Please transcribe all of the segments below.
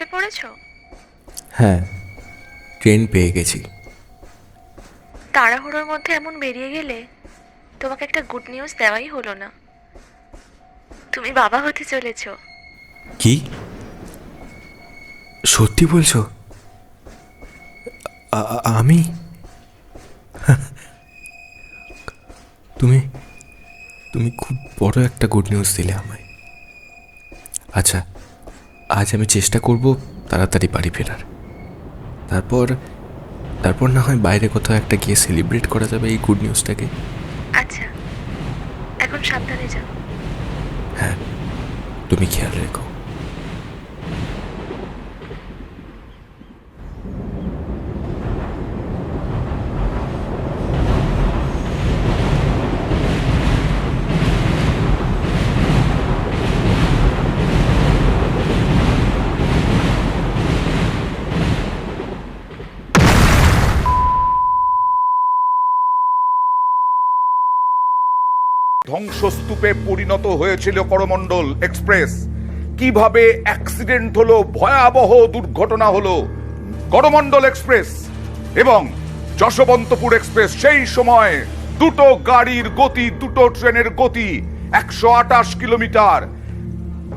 ফেলেছো হ্যাঁ ট্রেন পেয়ে গেছি। তাড়াহুড়োর মধ্যে এমন বেরিয়ে গেলে তোমাকে একটা গুড নিউজ দেওয়াই হলো না। তুমি বাবা হতে চলেছো। কি? সত্যি বলছো? আমি? তুমি তুমি খুব বড় একটা গুড নিউজ দিলে আমায়। আচ্ছা আজ আমি চেষ্টা করব তাড়াতাড়ি বাড়ি ফেরার। তারপর তারপর না হয় বাইরে কোথাও একটা গিয়ে সেলিব্রেট করা যাবে এই গুড নিউজটাকে আচ্ছা এখন সাবধানে যাও। হ্যাঁ তুমি খেয়াল রেখো। ধ্বংসস্তূপে পরিণত হয়েছিল করমণ্ডল এক্সপ্রেস। কীভাবে অ্যাক্সিডেন্ট হলো, ভয়াবহ দুর্ঘটনা হলো করমণ্ডল এক্সপ্রেস এবং যশবন্তপুর এক্সপ্রেস, সেই সময় দুটো গাড়ির গতি, দুটো ট্রেনের গতি একশো আটাশ কিলোমিটার,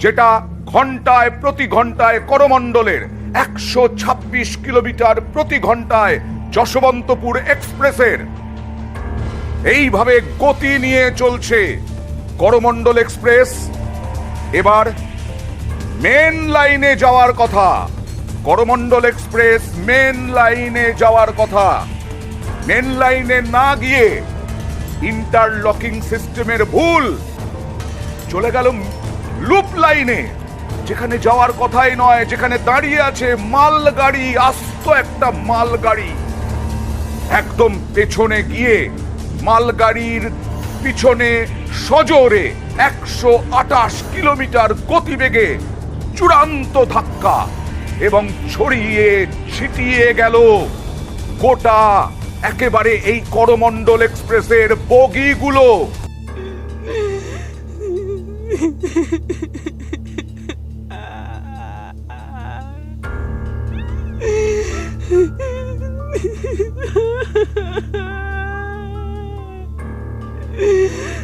যেটা ঘন্টায় প্রতি ঘন্টায় করমণ্ডলের একশো ছাব্বিশ কিলোমিটার প্রতি ঘন্টায় যশবন্তপুর এক্সপ্রেসের এইভাবে গতি নিয়ে চলছে করমণ্ডল এক্সপ্রেস। এবার মেন লাইনে যাওয়ার কথা। করমণ্ডল এক্সপ্রেস মেন লাইনে যাওয়ার কথা। মেন লাইনে না গিয়ে ইন্টারলকিং সিস্টেমের ভুল। চলে গেল লুপ লাইনে, যেখানে যাওয়ার কথাই নয়, যেখানে দাঁড়িয়ে আছে মালগাড়ি, আস্ত একটা মালগাড়ি। একদম পেছনে গিয়ে মালগাড়ির পিছনে সজোরে একশো আটাশ কিলোমিটার গতিবেগে চূড়ান্ত ধাক্কা এবং ছড়িয়ে ছিটিয়ে গেল গোটা একেবারে এই করমণ্ডল এক্সপ্রেসের বগিগুলো।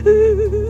嗯